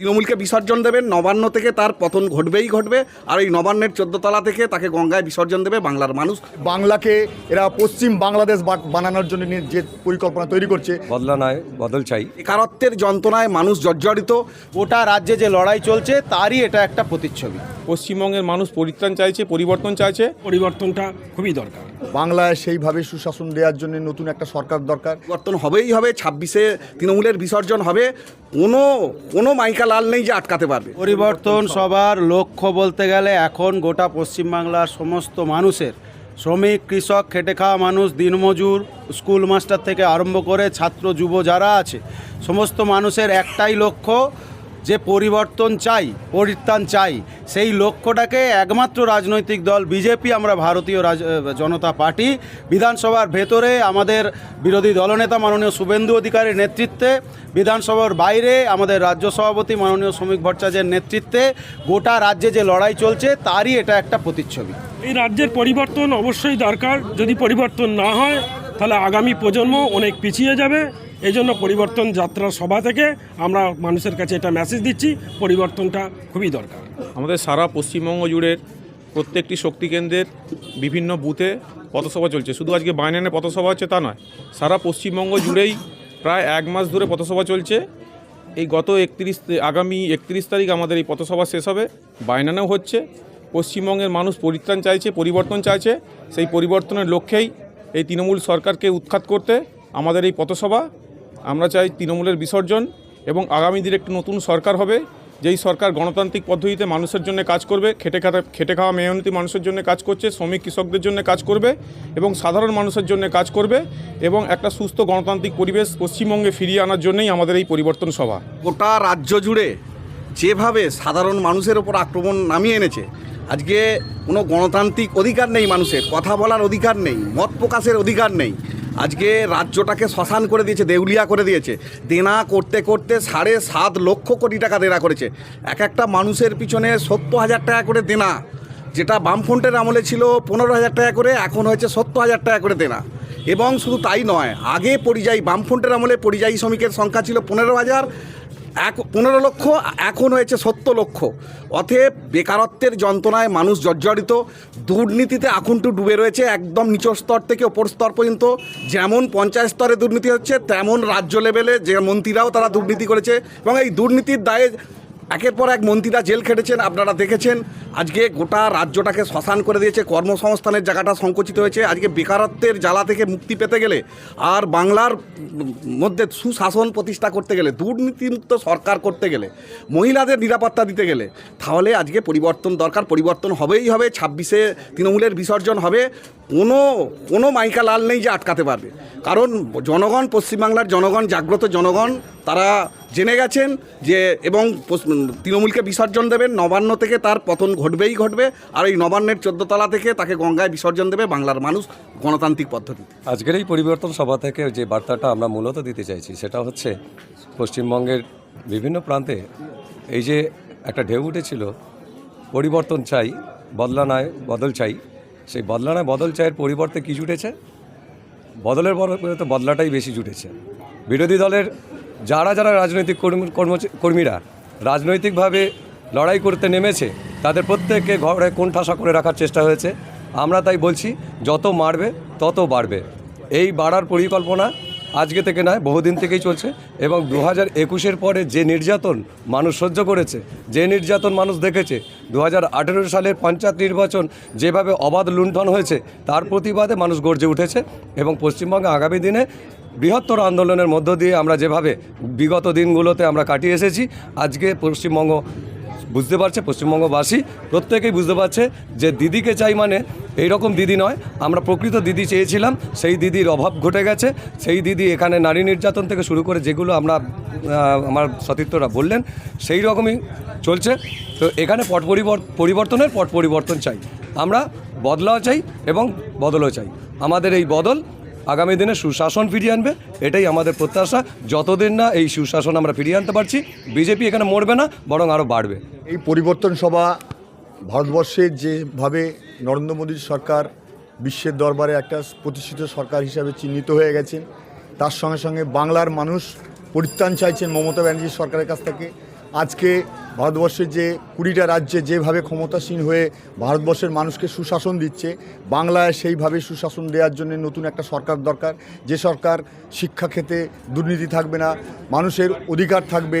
তৃণমূলকে বিসর্জন দেবেন নবান্ন থেকে তার পতন ঘটবেই ঘটবে আর এই নবান্নের চোদ্দতলা থেকে তাকে গঙ্গায় বিসর্জন দেবে বাংলার মানুষ। বাংলাকে এরা পশ্চিম বাংলাদেশ বানানোর জন্য নিয়ে যে পরিকল্পনা তৈরি করছে। বদলা নয় বদল চাই। একারত্বের যন্ত্রণায় মানুষ জর্জরিত গোটা রাজ্যে যে লড়াই চলছে তারই এটা একটা প্রতিচ্ছবি। পশ্চিমবঙ্গের মানুষ পরিত্রাণ চাইছে পরিবর্তন চাইছে। পরিবর্তনটা খুবই দরকার। বাংলায় সেইভাবে সুশাসন দেওয়ার জন্য নতুন একটা সরকার দরকার। পরিবর্তন হবেই হবে ছাব্বিশে তৃণমূলের বিসর্জন হবে। কোনো কোনো মাইকা লাল নেই যে আটকাতে পারবে। পরিবর্তন সবার লক্ষ্য বলতে গেলে এখন গোটা পশ্চিমবাংলার সমস্ত মানুষের শ্রমিক কৃষক খেটে খাওয়া মানুষ দিনমজুর স্কুল মাস্টার থেকে আরম্ভ করে ছাত্র যুব যারা আছে সমস্ত মানুষের একটাই লক্ষ্য যে পরিবর্তন চাই, পরিত্রাণ চাই, সেই লক্ষ্যটাকে একমাত্র রাজনৈতিক দল বিজেপি, আমরা ভারতীয় জনতা পার্টি, বিধানসভার ভেতরে আমাদের বিরোধী দলনেতা মাননীয় শুভেন্দু অধিকারীর নেতৃত্বে, বিধানসভার বাইরে আমাদের রাজ্য সভাপতি মাননীয় শ্রমিক ভট্টাচার্যের নেতৃত্বে গোটা রাজ্যে যে লড়াই চলছে, তারই এটা একটা প্রতিচ্ছবি। এই রাজ্যের পরিবর্তন অবশ্যই দরকার। যদি পরিবর্তন না হয়, তাহলে আগামী প্রজন্ম অনেক পিছিয়ে যাবে। এই জন্য পরিবর্তন যাত্রা সভা থেকে আমরা মানুষের কাছে এটা মেসেজ দিচ্ছি, পরিবর্তনটা খুবই দরকার। আমাদের সারা পশ্চিমবঙ্গ জুড়ে প্রত্যেকটি শক্তি কেন্দ্রের বিভিন্ন বুথে পথসভা চলছে। শুধু আজকে বাইনানে পথসভা হচ্ছে তা নয়, সারা পশ্চিমবঙ্গ জুড়েই প্রায় এক মাস ধরে পথসভা চলছে। এই গত একত্রিশ, আগামী একত্রিশ তারিখ আমাদের এই পথসভা শেষ হবে বাইনানেও হচ্ছে। পশ্চিমবঙ্গের মানুষ পরিত্রাণ চাইছে, পরিবর্তন চাইছে। সেই পরিবর্তনের লক্ষ্যেই এই তৃণমূল সরকারকে উৎখাত করতে আমাদের এই পথসভা আমরা চাই তৃণমূলের বিসর্জন এবং আগামী দিনে একটি নতুন সরকার হবে, যেই সরকার গণতান্ত্রিক পদ্ধতিতে মানুষের জন্য কাজ করবে, খেটে খাওয়া খেটে খাওয়া মেহনতি মানুষের জন্য কাজ করছে, শ্রমিক কৃষকদের জন্য কাজ করবে এবং সাধারণ মানুষের জন্য কাজ করবে এবং একটা সুস্থ গণতান্ত্রিক পরিবেশ পশ্চিমবঙ্গে ফিরিয়ে আনার জন্যই আমাদের এই পরিবর্তন সভা। গোটা রাজ্য জুড়ে যেভাবে সাধারণ মানুষের ওপর আক্রমণ নামিয়ে এনেছে, আজকে কোনো গণতান্ত্রিক অধিকার নেই মানুষের, কথা বলার অধিকার নেই, মত প্রকাশের অধিকার নেই আজকে রাজ্যটাকে শ্মশান করে দিয়েছে, দেউলিয়া করে দিয়েছে। দেনা করতে করতে সাড়ে সাত লক্ষ কোটি টাকা দেনা করেছে। এক একটা মানুষের পিছনে সত্তর হাজার টাকা করে দেনা। যেটা বামফ্রন্টের আমলে ছিল পনেরো হাজার টাকা করে, এখন হয়েছে সত্তর হাজার টাকা করে দেনা। এবং শুধু তাই নয়, আগে পরিযায়ী, বামফ্রন্টের আমলে পরিযায়ী শ্রমিকের সংখ্যা ছিল পনেরো হাজার, এক পনেরো লক্ষ, এখন হয়েছে সত্তর লক্ষ। অতএব বেকারত্বের যন্ত্রণায় মানুষ জর্জরিত, দুর্নীতিতে আকুণ্ঠু ডুবে রয়েছে একদম নিচু স্তর থেকে ওপর স্তর পর্যন্ত। যেমন পঞ্চায়েত স্তরে দুর্নীতি হচ্ছে, তেমন রাজ্য লেভেলে যে মন্ত্রীরাও তারা দুর্নীতি করেছে। এবং এই দুর্নীতির দায়ে একের পর এক মন্ত্রীরা জেল খেটেছেন, আপনারা দেখেছেন। আজকে গোটা রাজ্যটাকে শ্মশান করে দিয়েছে, কর্মসংস্থানের জায়গাটা সংকুচিত হয়েছে। আজকে বেকারত্বের জ্বালা থেকে মুক্তি পেতে গেলে আর বাংলার মধ্যে সুশাসন প্রতিষ্ঠা করতে গেলে, দুর্নীতিমুক্ত সরকার করতে গেলে, মহিলাদের নিরাপত্তা দিতে গেলে, তাহলে আজকে পরিবর্তন দরকার। পরিবর্তন হবেই হবে, ছাব্বিশে তৃণমূলের বিসর্জন হবে। কোনো কোনো মাইকা লাল নেই যে আটকাতে পারবে। কারণ জনগণ, পশ্চিমবাংলার জনগণ, জাগ্রত জনগণ, তারা জেনে গেছেন যে, এবং তৃণমূলকে বিসর্জন দেবেন, নবান্ন থেকে তার পতন ঘটবেই ঘটবে, আর এই নবান্নের চোদ্দতলা থেকে তাকে গঙ্গায় বিসর্জন দেবে বাংলার মানুষ গণতান্ত্রিক পদ্ধতিতে। আজকের এই পরিবর্তন সভা থেকে যে বার্তাটা আমরা মূলত দিতে চাইছি, সেটা হচ্ছে পশ্চিমবঙ্গের বিভিন্ন প্রান্তে এই যে একটা ঢেউ উঠেছিল, পরিবর্তন চাই, বদলা নয় বদল চাই সেই বদলা নয় বদল চায়ের পরিবর্তে কী জুটেছে? বদলের পরিবর্তে বদলাটাই বেশি জুটেছে। বিরোধী দলের যারা যারা রাজনৈতিক কর্মীরা রাজনৈতিকভাবে লড়াই করতে নেমেছে, তাদের প্রত্যেককে ঘরে কোন ঠাসা করে রাখার চেষ্টা হয়েছে। আমরা তাই বলছি, যত মারবে, তত বাড়বে। এই বাড়ার পরিকল্পনা আজকে থেকে নয়, বহুদিন থেকেই চলছে এবং দু হাজার একুশের পরে যে নির্যাতন মানুষ সহ্য করেছে, যে নির্যাতন মানুষ দেখেছে, দু হাজার আঠেরো সালের পঞ্চায়েত নির্বাচন যেভাবে অবাধ লুণ্ঠন হয়েছে, তার প্রতিবাদে মানুষ গর্জে উঠেছে এবং পশ্চিমবঙ্গে আগামী দিনে বৃহত্তর আন্দোলনের মধ্য দিয়ে আমরা যেভাবে বিগত দিনগুলোতে আমরা কাটিয়ে এসেছি, আজকে পশ্চিমবঙ্গ বুঝতে পারছে পশ্চিমবঙ্গবাসী, প্রত্যেকেই বুঝতে পারছে যে দিদিকে চাই মানে এই রকম দিদি নয়। আমরা প্রকৃত দিদি চেয়েছিলাম, সেই দিদির অভাব ঘটে গেছে, সেই দিদি এখানে নারী নির্যাতন থেকে শুরু করে যেগুলো আমরা আমার সতীর্থরা বললেন, সেই রকমই চলছে। তো এখানে পট পরিবর- পরিবর্তনের পট পরিবর্তন চাই। আমরা বদলাও চাই এবং বদলও চাই। আমাদের এই বদল আগামী দিনে সুশাসন ফিরিয়ে আনবে, এটাই আমাদের প্রত্যাশা। যতদিন না এই সুশাসন আমরা ফিরিয়ে আনতে পারছি, বিজেপি এখানে মরবে না, বরং আরও বাড়বে। এই পরিবর্তন সভা ভারতবর্ষের যেভাবে নরেন্দ্র মোদীর সরকার বিশ্বের দরবারে একটা প্রতিষ্ঠিত সরকার হিসাবে চিহ্নিত হয়ে গেছেন, তার সঙ্গে সঙ্গে বাংলার মানুষ পরিত্রাণ চাইছেন মমতা ব্যানার্জির সরকারের কাছ থেকে। আজকে ভারতবর্ষের যে কুড়িটা রাজ্যে যেভাবে ক্ষমতাসীন হয়ে ভারতবর্ষের মানুষকে সুশাসন দিচ্ছে, বাংলায় সেইভাবে সুশাসন দেওয়ার জন্য নতুন একটা সরকার দরকার। যে সরকার শিক্ষা ক্ষেত্রে দুর্নীতি থাকবে না, মানুষের অধিকার থাকবে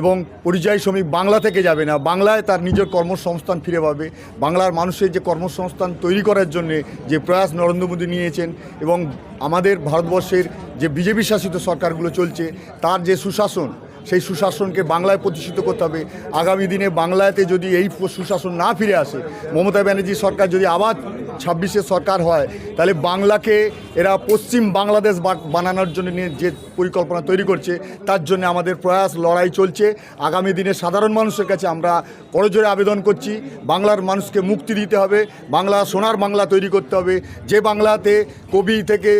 এবং পরিযায়ী শ্রমিক বাংলা থেকে যাবে না, বাংলায় তার নিজের কর্মসংস্থান ফিরে পাবে। বাংলার মানুষের যে কর্মসংস্থান তৈরি করার জন্যে যে প্রয়াস নরেন্দ্র মোদী নিয়েছেন এবং আমাদের ভারতবর্ষের যে বিজেপি শাসিত সরকারগুলো চলছে, তার যে সুশাসন সেই সুশাসনকে বাংলায় প্রতিষ্ঠিত করতে হবে। আগামী দিনে বাংলাতে যদি এই সুশাসন না ফিরে আসে, মমতা ব্যানার্জি সরকার যদি আবার ছাব্বিশে সরকার হয়, তাহলে বাংলাকে এরা পশ্চিম বাংলাদেশ বানানোর জন্য নিয়ে যে পরিকল্পনা তৈরি করছে, তার জন্য আমাদের প্রয়াস, লড়াই চলছে। আগামী দিনে সাধারণ মানুষের কাছে আমরা করজোরে আবেদন করছি, বাংলার মানুষকে মুক্তি দিতে হবে, বাংলা, সোনার বাংলা তৈরি করতে হবে। যে বাংলাতে কবি থেকে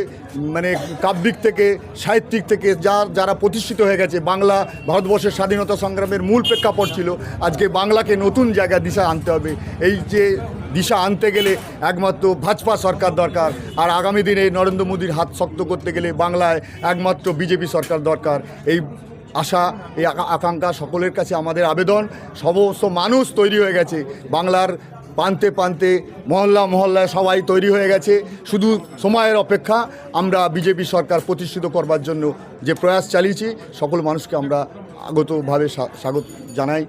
মানে কাব্যিক থেকে, সাহিত্যিক থেকে যার যারা প্রতিষ্ঠিত হয়ে গেছে, বাংলা ভারতবর্ষের স্বাধীনতা সংগ্রামের মূল প্রেক্ষাপট ছিল, আজকে বাংলাকে নতুন জায়গায় দিশা আনতে হবে। এই যে দিশা আনতে গেলে একমাত্র ভাজপা সরকার দরকার। আর আগামী দিনে নরেন্দ্র মোদীর হাত শক্ত করতে গেলে বাংলায় একমাত্র বিজেপি সরকার দরকার। এই আশা, এই আকা- আকাঙ্ক্ষা সকলের কাছে আমাদের আবেদন। সমস্ত মানুষ তৈরি হয়ে গেছে। বাংলার প্রান্তে প্রান্তে মহল্লা মহল্লায় সবাই তৈরি হয়ে গেছে। শুধু সময়ের অপেক্ষা, আমরা বিজেপি সরকার প্রতিষ্ঠিত করবার জন্য যে প্রয়াস চালিয়েছি, সকল মানুষকে আমরা আগতভাবে স্বা- স্বাগত জানাই।